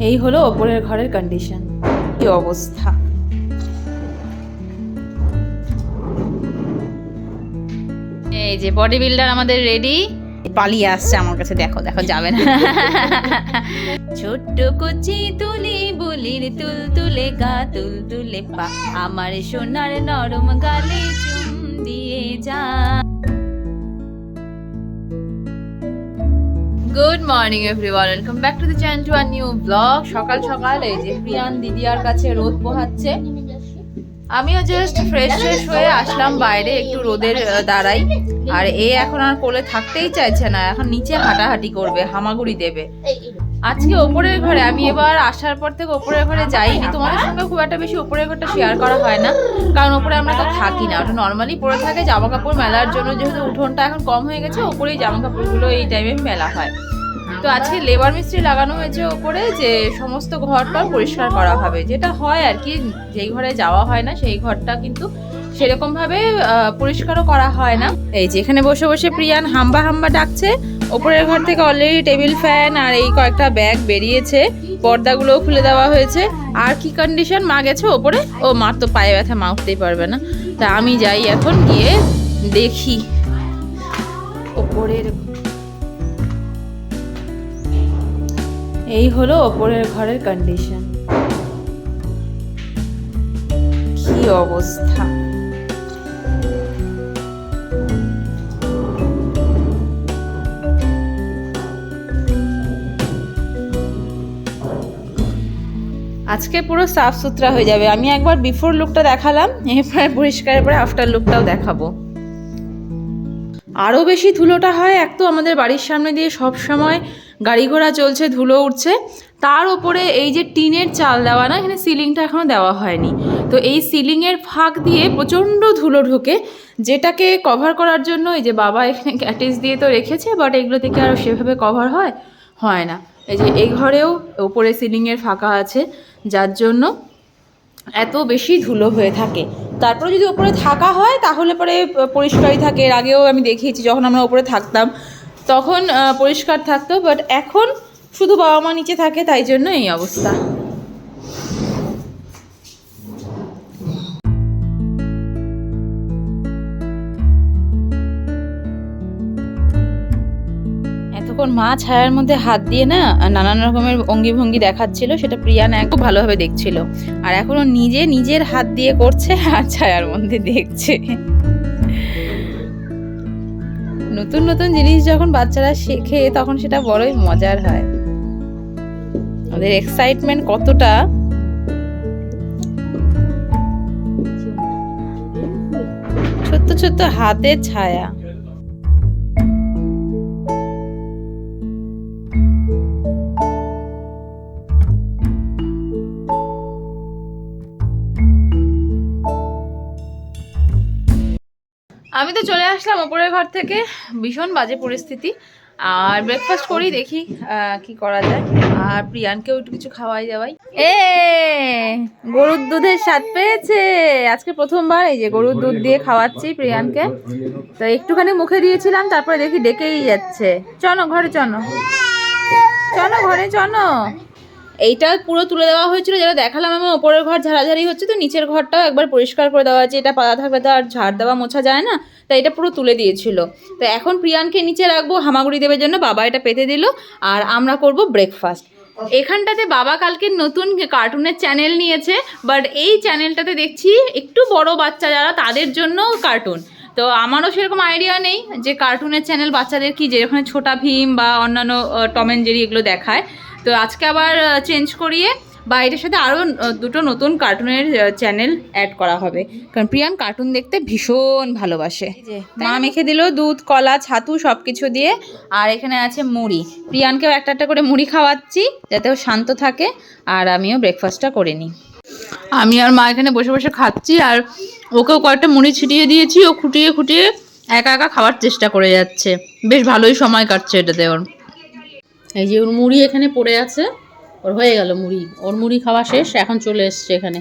এই হলো ওপরের ঘরের কন্ডিশন কি অবস্থা? এই যে বডি বিল্ডার আমাদের রেডি পালিয়ে আসছে আমার কাছে দেখো দেখো যাবে না। ছোট্ট কচি তুলি বুলির তুল তুলে গা তুল তুলে পা। আমার সোনার নরম গালে চুম দিয়ে যা। Good morning everyone welcome back to the channel to our new vlog সকাল সকাল, এই যে প্রিয়ান দিদিয়ার কাছে রোদ পোহাচ্ছে। আমিও জাস্ট ফ্রেশ ফ্রেশ হয়ে আসলাম বাইরে, একটু রোদের দাঁড়াই আর এ এখন আর কোলে থাকতেই চাইছে না, এখন নিচে হাঁটাহাঁটি করবে, হামাগুড়ি দেবে। আজকে ওপরের ঘরে, আমি এবার আসার পর থেকে ওপরের ঘরে যাইনি। তোমাদের সঙ্গে খুব একটা বেশি ওপরের ঘরটা শেয়ার করা হয় না, কারণ ওপরে আমরা তো থাকি না। ওটা নর্মালি পরে থাকে জামা কাপড় মেলার জন্য, যেহেতু উঠোনটা এখন কম হয়ে গেছে, ওপরেই জামা কাপড়গুলো এই টাইমে মেলা হয়। তো আজকে লেবার মিস্ত্রি লাগানো হয়েছে ওপরে যে সমস্ত ঘরটা পরিষ্কার করা হবে। যেটা হয় আর কি, যেই ঘরে যাওয়া হয় না, সেই ঘরটা কিন্তু সেরকম ভাবে পরিষ্কারও করা হয় না। এই যে এখানে বসে বসে প্রিয়ান হাম্বা হাম্বা ডাকছে। ওপরের ঘর থেকে অলরেডি টেবিল ফ্যান আর এই কয়েকটা ব্যাগ বেরিয়েছে। পর্দাগুলোও খুলে দেওয়া হয়েছে। আর কি কন্ডিশন মা গেছে ওপরে। ও, মার তো পায়ে ব্যথা, মা উঠতেই পারবে না। তা আমি যাই এখন গিয়ে দেখি। ওপরের এই হলো ওপরের ঘরের কন্ডিশন কি অবস্থা? আজকে পুরো সাফ সুতরা হয়ে যাবে। আমি একবার বিফোর লুকটা দেখালাম, এরপরে পরিষ্কারের পরে আফটার লুকটাও দেখাবো। আরও বেশি ধুলোটা হয়, এক তো আমাদের বাড়ির সামনে দিয়ে সব সময় গাড়ি ঘোড়া চলছে, ধুলো উঠছে। তার ওপরে এই যে টিনের চাল দেওয়া না, এখানে সিলিংটা এখনও দেওয়া হয়নি। তো এই সিলিংয়ের ফাঁক দিয়ে প্রচণ্ড ধুলো ঢোকে, যেটাকে কভার করার জন্য এই যে বাবা এখানে ক্যাটিস দিয়ে তো রেখেছে বাট এগুলো থেকে আর সেভাবে কভার হয় হয় না। এই যে এই ঘরেও ওপরে সিলিংয়ের ফাঁকা আছে। যার জন্য এত বেশি ধুলো হয়ে থাকে। তারপরে যদি ওপরে থাকা হয়, তাহলে পরে পরিষ্কারই থাকে। এর আগেও আমি দেখিয়েছি, যখন আমরা ওপরে থাকতাম, তখন পরিষ্কার থাকতো বাট এখন শুধু বাবা মা নিচে থাকে, তাই জন্য এই অবস্থা। মা ছায়ার মধ্যে হাত দিয়ে না, নানান রকমের অঙ্গি ভঙ্গি দেখাচ্ছিল, সেটা প্রিয়া প্রিয়ান একটু ভালোভাবে দেখছিল। আর এখন ও নিজে নিজের হাত দিয়ে করছে আর ছায়ার মধ্যে দেখছে। নতুন নতুন জিনিস যখন বাচ্চারা শেখে, তখন সেটা বড়ই মজার হয়। ওদের এক্সাইটমেন্ট কতটা? ছোট্ট ছোট্ট হাতের ছায়া। আমি তো চলে আসলাম ওপরের ঘর থেকে। ভীষণ বাজে পরিস্থিতি। আর ব্রেকফাস্ট করি, দেখি কি করা যায়। আর প্রিয়ানকেও একটু কিছু খাওয়াই দাওয়াই। এ, গরুর দুধের স্বাদ পেয়েছে। আজকে প্রথমবার এই যে গরুর দুধ দিয়ে খাওয়াচ্ছি প্রিয়ানকে। তো একটুখানি মুখে দিয়েছিলাম, তারপরে দেখি ডেকেই যাচ্ছে। চলো, ঘরে চলো। চলো, ঘরে চলো। এইটা পুরো তুলে দেওয়া হয়েছিল, যেটা দেখালাম আমার ওপরের ঘর ঝাড়াঝাড়ি হচ্ছে, তো নিচের ঘরটাও একবার পরিষ্কার করে দেওয়া হয়েছে এটা পাতা থাকলে তো আর ঝাড় দেওয়া মোছা যায় না। তাই এটা পুরো তুলে দিয়েছিল। তো এখন প্রিয়ানকে নিচে রাখব, হামাগুড়ি দেওয়ার জন্য বাবা এটা পেতে দিল, আর আমরা করব ব্রেকফাস্ট এখানটাতে বাবা কালকে নতুন কার্টুনের চ্যানেল নিয়েছে বাট এই চ্যানেলটাতে দেখছি একটু বড় বাচ্চা যারা তাদের জন্য কার্টুন তো আমারও সেরকম আইডিয়া নেই যে কার্টুনের চ্যানেল বাচ্চাদের কি যেখানে ছোটা ভীম বা অন্যান্য টম অ্যান্ড জেরি এগুলো দেখায়। তো আজকে আবার চেঞ্জ করিয়ে বা এটার সাথে আরও দুটো নতুন কার্টুনের চ্যানেল অ্যাড করা হবে। কারণ প্রিয়ান কার্টুন দেখতে ভীষণ ভালোবাসে। মা মেখে দিল দুধ কলা ছাতু সব কিছু দিয়ে আর এখানে আছে মুড়ি। প্রিয়ানকেও একটা একটা করে মুড়ি খাওয়াচ্ছি যাতে ও শান্ত থাকে আর আমিও ব্রেকফাস্টটা করে নিই। আমি আর মা এখানে বসে বসে খাচ্ছি আর ওকেও কয়েকটা মুড়ি ছিটিয়ে দিয়েছি ও খুঁটিয়ে খুঁটিয়ে একা একা খাওয়ার চেষ্টা করে যাচ্ছে। বেশ ভালোই সময় কাটছে এটাতে ওর। এই যে ওর মুড়ি এখানে পড়ে আছে। ওর হয়ে গেল মুড়ি। ওর মুড়ি খাওয়া শেষ এখন চলে এসছে এখানে।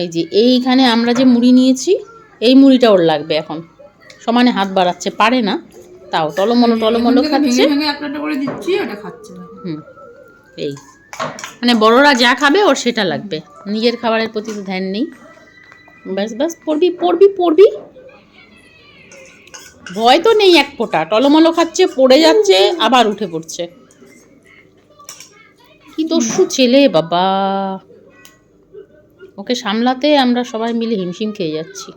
এই যে এইখানে আমরা যে মুড়ি নিয়েছি এই মুড়িটা ওর লাগবে এখন। সমানে হাত বাড়াচ্ছে পারে না। তাও টলমলো টলমলো খাচ্ছে। হুম এই। মানে বড়রা যা খাবে ওর সেটা লাগবে। নিজের খাবারের প্রতি তো ধ্যান নেই। ব্যাস ব্যাস পড়বি পড়বি পড়বি। ভয় তো নেই এক ফোঁটা। টলমলো খাচ্ছে পড়ে যাচ্ছে আবার উঠে পড়ছে। দস্যু ছেলে বাবা। ওকে সামলাতে আমরা সবাই মিলে হিমশিম খেয়ে যাচ্ছি।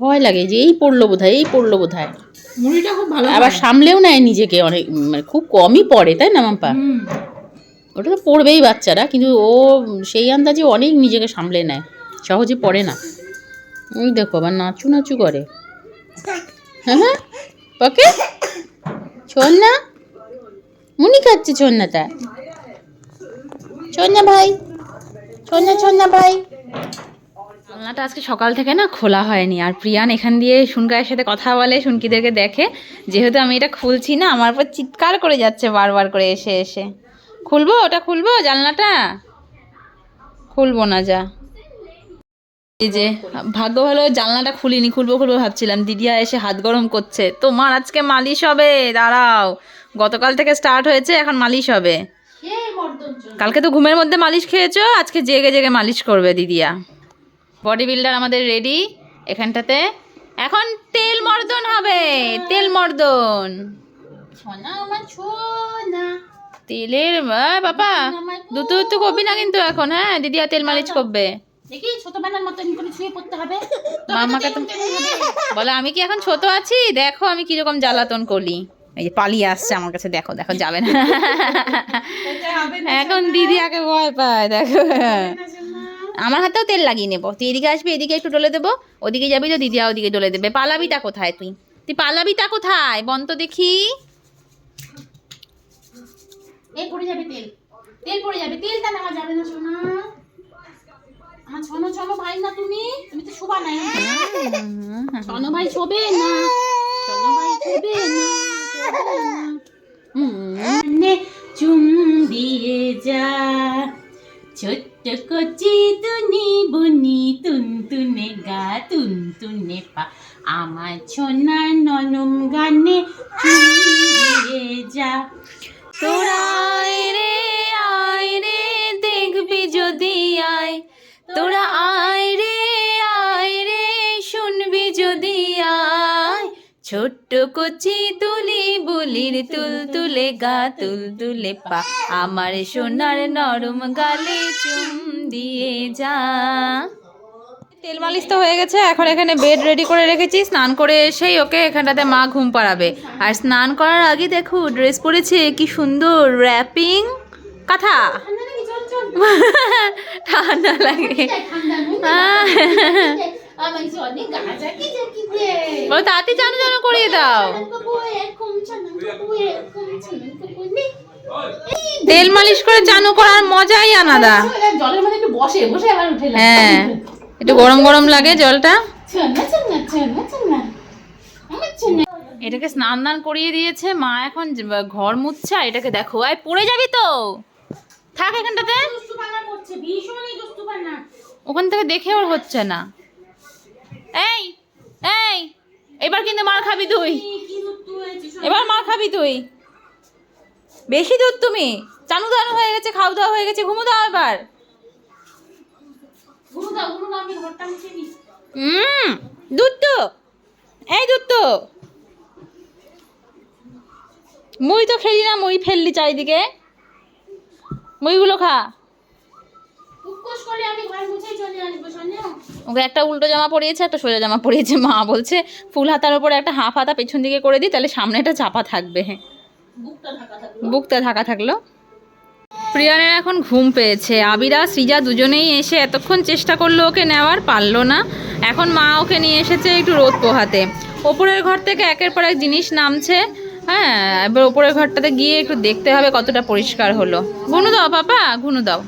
ভয় লাগে যে এই পড়ল বোধহয় এই পড়ল বোধহয়। মুড়িটা খুব ভালো আবার সামলেও নেয় নিজেকে অনেক মানে খুব কমই পড়ে তাই না মাম্পা? ওটা তো পড়বেই বাচ্চারা কিন্তু ও সেই আন্দাজে অনেক নিজেকে সামলে নেয় সহজে পড়ে না। ওই দেখো আবার নাচু নাচু করে। হ্যাঁ হ্যাঁ। ওকে শোন না। মুনি খাচ্ছে ছন্নাটা ছন্না ভাই ছন্না ছন্না ভাই। জানলাটা আজকে সকাল থেকে না খোলা হয়নি আর প্রিয়ান এখান দিয়ে শুনকায়ের সাথে কথা বলে, শুনকিদেরকে দেখে। যেহেতু আমি এটা খুলছি না, আমার উপর চিৎকার করে যাচ্ছে বারবার করে এসে এসে। খুলবো? ওটা খুলবো? জানলাটা? খুলবো না, যা। এই যে, ভাগ্য ভালো জানলাটা খুলিনি, খুলবো খুলবো ভাবছিলাম। দিদিয়া এসে হাত গরম করছে। তোমার আজকে মালিশ হবে, দাঁড়াও। গতকাল থেকে স্টার্ট হয়েছে এখন মালিশ হবে। কালকে তো ঘুমের মধ্যে মালিশ খেয়েছো আজকে জেগে জেগে মালিশ করবে দিদিয়া। বডি বিল্ডার আমাদের রেডি এখানটাতে। এখন তেল মর্দন হবে তেল মর্দন। তেলের বাবা দুটো দুটো করবি না কিন্তু এখন হ্যাঁ? দিদিয়া তেল মালিশ করবে। দেখি ছোটবেলার মতন করে শুয়ে পড়তে হবে। মামাকে তো বলে আমি কি এখন ছোট আছি? দেখো আমি কীরকম জ্বালাতন করি। এই যে পালিয়ে আসছে আমার কাছে দেখো দেখো যাবে না। এখন দিদি আগে ভয় পায় দেখো। আমার হাতেও তেল লাগিয়ে নেব। তুই এদিকে আসবি এদিকে একটু ডলে দেবো ওদিকে যাবি তো দিদিয়া ওদিকে ডলে দেবে। পালাবিটা কোথায় তুই? তুই পালাবিটা কোথায়? বন্ত দেখি। এই পড়ে যাবে তেল। তেল পড়ে যাবে তেলটা নেওয়া যাবে না সোনা। আমার ছনো ছনো ভাই না তুমি। তুমি তো শোভা নাই। ছনো ভাই শোবে না ছনো ভাই শোবে শোবে নে। চুম দিয়ে যা। ছোট্ট কচি তুনি বুনি তুনতুনে গা, তুনতুনে পা। আমার ছোনা ননম গানে চুম দিয়ে যা। তোরা ছোট্ট কচি তুলি বুলির তুল তুলে গা তুল তুলে পা। আমার সোনার নরম গালে চুম দিয়ে যা। তেল মালিশ তো হয়ে গেছে এখন এখানে বেড রেডি করে রেখেছি স্নান করে এসেই ওকে এখানটাতে মা ঘুম পাড়াবে। আর স্নান করার আগে দেখো ড্রেস পরেছে কি সুন্দর র্যাপিং কাঁথা। ঠান্ডা লাগে। বলো তাড়াতাড়ি জানো জানো করিয়ে দাও। তেল মালিশ করে চানু করার মজাই আলাদা। জলের মধ্যে একটু বসে বসে আবার উঠে হ্যাঁ একটু গরম গরম লাগে জলটা। এটাকে স্নান দান করিয়ে দিয়েছে মা এখন ঘর মুছছে এটাকে দেখো আয় পড়ে যাবি তো। থাক এখানটাতে। ওখান থেকে দেখে ওর হচ্ছে না। এই এই এবার কিন্তু মার খাবি তুই। এবার মার খাবি তুই। বেশি দুধ তুমি। চানু দানু হয়ে গেছে খাও দাওয়া হয়ে গেছে ঘুমো দাও এবার। হুম দুধ তো এই দুধ তো মুই তো খেলি না মুই ফেললি চারিদিকে। মুইগুলো খা। ওকে একটা উল্টো জামা পরিয়েছে একটা সোজা জামা পরিয়েছে মা বলছে ফুল হাতার উপরে একটা হাফ হাতা পেছন দিকে করে দিই তাহলে সামনেটা চাপা থাকবে থাকবে বুকটা ঢাকা থাকল। প্রিয়ানের এখন ঘুম পেয়েছে। আবিরা সৃজা দুজনেই এসে এতক্ষণ চেষ্টা করল ওকে নেওয়ার পারল না। এখন মা ওকে নিয়ে এসেছে একটু রোদ পোহাতে। ওপরের ঘর থেকে একের পর এক জিনিস নামছে হ্যাঁ এবার ওপরের ঘরটাতে গিয়ে একটু দেখতে হবে কতটা পরিষ্কার হলো। ঘুনু দাও পাপা ঘুনু দাও।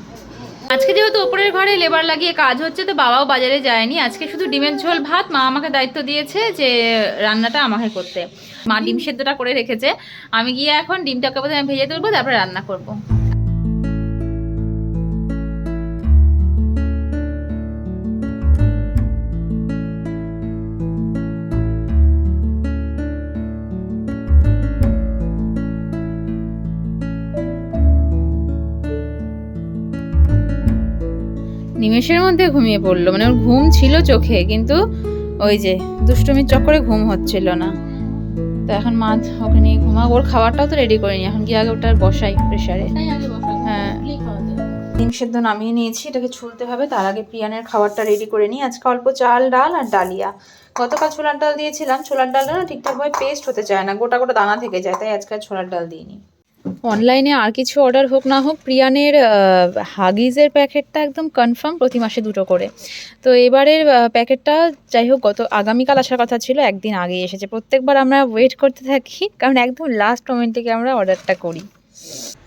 আজকে যেহেতু ওপরের ঘরে লেবার লাগিয়ে কাজ হচ্ছে, তো বাবাও বাজারে যায়নি। আজকে শুধু ডিমের ঝোল, ভাত। মা আমাকে দায়িত্ব দিয়েছে যে রান্নাটা আমাকে করতে। মা ডিম সেদ্ধটা করে রেখেছে। আমি গিয়ে এখন ডিমটাকে প্রথমে ভেজে তুলবো, তারপরে রান্না করব। নিমেষের মধ্যে ঘুমিয়ে পড়ল। মানে ওর ঘুম ছিল চোখে কিন্তু ওই যে দুষ্টুমির চক্করে ঘুম হচ্ছিল না। তো এখন মা ওকে নিয়ে ঘুমা ওর খাবারটাও তো রেডি করিনি। এখন কি আগে ওটার বসাই প্রেশারে হ্যাঁ। ডিম সেদ্ধ নামিয়ে নিয়েছি। এটাকে ছুলতে হবে। তার আগে পিয়ানের খাবারটা রেডি করে নিই। আজকে অল্প চাল ডাল আর ডালিয়া। গতকাল ছোলার ডাল দিয়েছিলাম। ছোলার ডালটা না ঠিকঠাকভাবে পেস্ট হতে চায় না। গোটা গোটা দানা থেকে যায়। তাই আজকে ছোলার ডাল দিইনি। অনলাইনে আর কিছু অর্ডার হোক না হোক, প্রিয়ানের হাগিজের প্যাকেটটা একদম কনফার্ম প্রতি মাসে দুটো করে। তো এবারের প্যাকেটটা যাই হোক, গত, আগামীকাল আসার কথা ছিল, একদিন আগে এসেছে। প্রত্যেকবার আমরা ওয়েট করতে থাকি, কারণ একদম লাস্ট মোমেন্ট আমরা অর্ডারটা করি।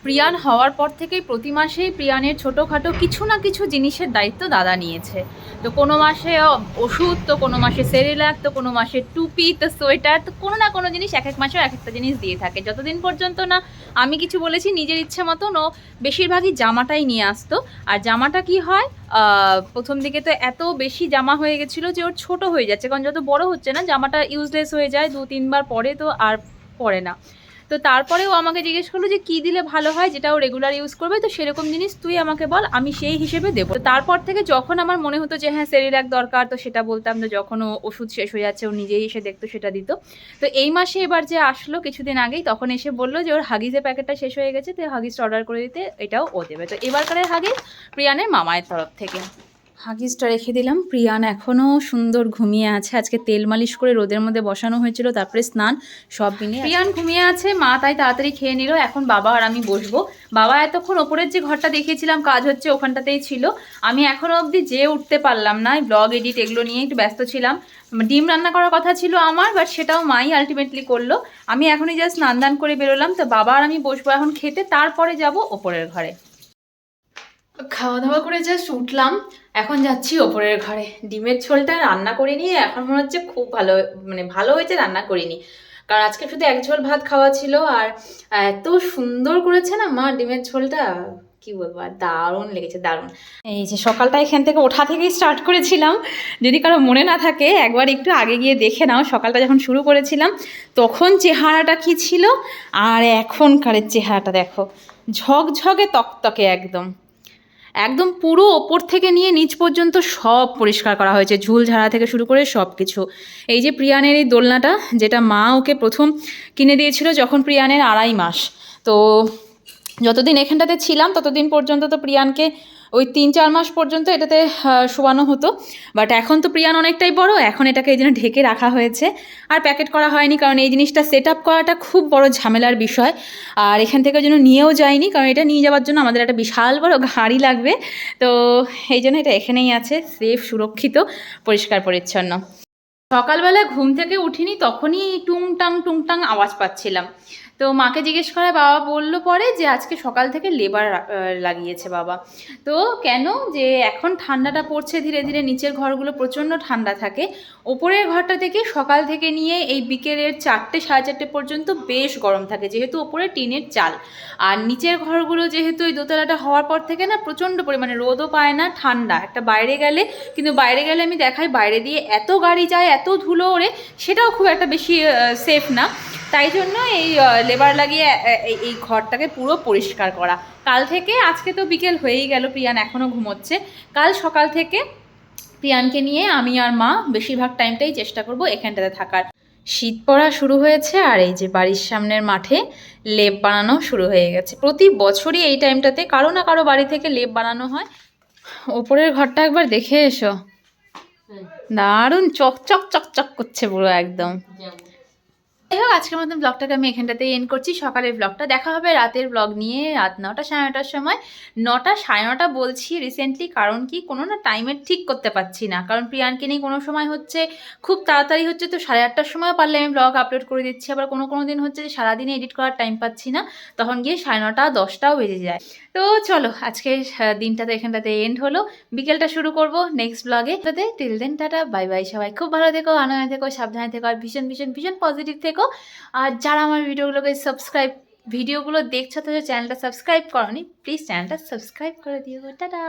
প্রিয়ান হওয়ার পর থেকেই প্রতি মাসেই প্রিয়ানের ছোটোখাটো কিছু না কিছু জিনিসের দায়িত্ব দাদা নিয়েছে। তো কোনো মাসে ওষুধ, তো কোনো মাসে সেরিলাক, তো কোনো মাসে টুপি, তো সোয়েটার, তো কোনো না কোনো জিনিস এক এক মাসে এক একটা জিনিস দিয়ে থাকে। যতদিন পর্যন্ত না আমি কিছু বলেছি, নিজের ইচ্ছে মতন ও বেশিরভাগই জামাটাই নিয়ে আসতো। আর জামাটা কি হয় প্রথম দিকে তো এত বেশি জামা হয়ে গেছিল যে ওর ছোট হয়ে যাচ্ছে। কারণ যত বড় হচ্ছে না, জামাটা ইউজলেস হয়ে যায়। দু তিনবার পরে তো আর পরে না। তো তারপরে ও আমাকে জিজ্ঞেস করল যে কী দিলে ভালো হয়, যেটা ও রেগুলার ইউজ করবে, তো সেরকম জিনিস তুই আমাকে বল, আমি সেই হিসেবে দেবো। তারপর থেকে যখন আমার মনে হতো যে হ্যাঁ সেরিলাক দরকার, তো সেটা বলতাম তো যখন ও ওষুধ শেষ হয়ে যাচ্ছে, ও নিজেই এসে দেখতো সেটা দিত। তো এই মাসে এবার যে আসলো কিছুদিন আগেই, তখন এসে বলল যে ওর হাগিজের প্যাকেটটা শেষ হয়ে গেছে, তো হাগিজটা অর্ডার করে দিতে, এটাও ও দেবে। তো এবারকারের হাগিজ প্রিয়ানের মামায়ের তরফ থেকে। হাগিসটা রেখে দিলাম। প্রিয়ান এখনও সুন্দর ঘুমিয়ে আছে। আজকে তেল মালিশ করে রোদের মধ্যে বসানো হয়েছিল তারপরে স্নান। সব মিলিয়ে প্রিয়ান ঘুমিয়ে আছে মা তাই তাড়াতাড়ি খেয়ে নিল। এখন বাবা আর আমি বসবো। বাবা এতক্ষণ ওপরের যে ঘরটা দেখিয়েছিলাম কাজ হচ্ছে ওখানটাতেই ছিল। আমি এখনও অবধি যেয়ে উঠতে পারলাম না। ব্লগ এডিট এগুলো নিয়ে একটু ব্যস্ত ছিলাম। ডিম রান্না করার কথা ছিল আমার বাট সেটাও মাই আলটিমেটলি করল। আমি এখনই জাস্ট স্নান দান করে বেরোলাম। তো বাবা আর আমি বসবো এখন খেতে তারপরে যাব ওপরের ঘরে। খাওয়া দাওয়া করে জাস্ট উঠলাম। এখন যাচ্ছি ওপরের ঘরে। ডিমের ঝোলটা রান্না করে নিয়ে এখন মনে হচ্ছে খুব ভালো মানে ভালো হয়েছে রান্না করিনি। কারণ আজকে শুধু এক ঝোল ভাত খাওয়া ছিল আর এত সুন্দর করেছে না মা ডিমের ঝোলটা। কি বলব, আর দারুণ লেগেছে, দারুণ। এই যে সকালটা এখান থেকে ওঠা থেকেই স্টার্ট করেছিলাম। যদি কারও মনে না থাকে, একবার একটু আগে গিয়ে দেখে নাও। সকালটা যখন শুরু করেছিলাম, তখন চেহারাটা কি ছিল? আর এখনকারের চেহারাটা দেখো। ঝকঝকে তকতকে একদম। একদম পুরো ওপর থেকে নিয়ে নিচ পর্যন্ত সব পরিষ্কার করা হয়েছে, ঝুল ঝাড়া থেকে শুরু করে সব কিছু এই যে প্রিয়ানের এই দোলনাটা, যেটা মা ওকে প্রথম কিনে দিয়েছিল যখন প্রিয়ানের আড়াই মাস। তো যতদিন এখানটাতে ছিলাম, ততদিন পর্যন্ত তো প্রিয়ানকে ওই তিন চার মাস পর্যন্ত এটাতে শোয়ানো হতো। বাট এখন তো প্রিয়ান অনেকটাই বড়, এখন এটাকে এই জন্য ঢেকে রাখা হয়েছে। আর প্যাকেট করা হয়নি, কারণ এই জিনিসটা সেট আপ করাটা খুব বড় ঝামেলার বিষয়। আর এখান থেকে জন্য নিয়েও যায়নি, কারণ এটা নিয়ে যাওয়ার জন্য আমাদের একটা বিশাল বড় গাড়ি লাগবে। তো এই জন্য এটা এখানেই আছে সেফ সুরক্ষিত, পরিষ্কার, পরিচ্ছন্ন। সকালবেলা ঘুম থেকে উঠিনি, তখনই টুংটাং টুংটাং আওয়াজ পাচ্ছিলাম। তো মাকে জিজ্ঞেস করে বাবা বলল পরে যে আজকে সকাল থেকে লেবার লাগিয়েছে বাবা। তো কেন? যে এখন ঠান্ডাটা পড়ছে ধীরে ধীরে, নিচের ঘরগুলো প্রচণ্ড ঠান্ডা থাকে। ওপরের ঘরটা থেকে সকাল থেকে নিয়ে এই বিকেলের চারটে, সাড়ে চারটে পর্যন্ত বেশ গরম থাকে, যেহেতু ওপরে টিনের চাল। আর নিচের ঘরগুলো যেহেতু ওই দোতলাটা হওয়ার পর থেকে না প্রচণ্ড পরিমাণে রোদও পায় না, ঠান্ডা। একটা বাইরে গেলে, কিন্তু বাইরে গেলে আমি দেখাই বাইরে দিয়ে এত গাড়ি যায়, এত ধুলো ওড়ে, সেটাও খুব একটা বেশি সেফ না। তাই জন্য এই লেবার লাগিয়ে এই- ঘরটাকে পুরো পরিষ্কার করা। কাল থেকে আজকে তো বিকেল হয়েই গেল প্রিয়ান এখনও ঘুমোচ্ছে। কাল সকাল থেকে প্রিয়ানকে নিয়ে আমি আর মা বেশিরভাগ টাইমটাই চেষ্টা করব এখানটাতে থাকার। শীত পড়া শুরু হয়েছে আর এই যে বাড়ির সামনের মাঠে লেপ বানানো শুরু হয়ে গেছে। প্রতি বছরই এই টাইমটাতে কারও না কারও বাড়ি থেকে লেপ বানানো হয়। ওপরের ঘরটা একবার দেখে এসো। দারুণ চকচক চকচক করছে পুরো একদম। যাই হোক, আজকের মতন ব্লগটাকে আমি এখানটাতে এন্ড করছি। সকালের ব্লগটা দেখা হবে রাতের ব্লগ নিয়ে রাত নটা সাড়ে নটার সময়। নটা সাড়ে নটা বলছি রিসেন্টলি কারণ কি কোনো না টাইমের ঠিক করতে পারছি না। কারণ প্রিয়ানকে নিয়ে কোনো সময় হচ্ছে, খুব তাড়াতাড়ি হচ্ছে তো সাড়ে আটটার সময় পারলে আমি ব্লগ আপলোড করে দিচ্ছি। আবার কোনো কোনো দিন হচ্ছে যে সারাদিনে এডিট করার টাইম পাচ্ছি না, তখন গিয়ে সাড়ে নটা দশটাও বেজে যায়। তো চলো, আজকের দিনটা তো এখানটাতে এন্ড হলো। বিকেলটা শুরু করব নেক্সট ব্লগে তাতে till then tata bye bye সবাই। খুব ভালো থেকো, আনন্দে থেকো, সাবধানে থেকো, আর ভীষণ ভীষণ ভীষণ পজিটিভ থেকো আর যারা আমার ভিডিওগুলোকে সাবস্ক্রাইব ভিডিওগুলো দেখছ তো চ্যানেলটা সাবস্ক্রাইব করনি প্লিজ চ্যানেলটা সাবস্ক্রাইব করে দিও। টাটা!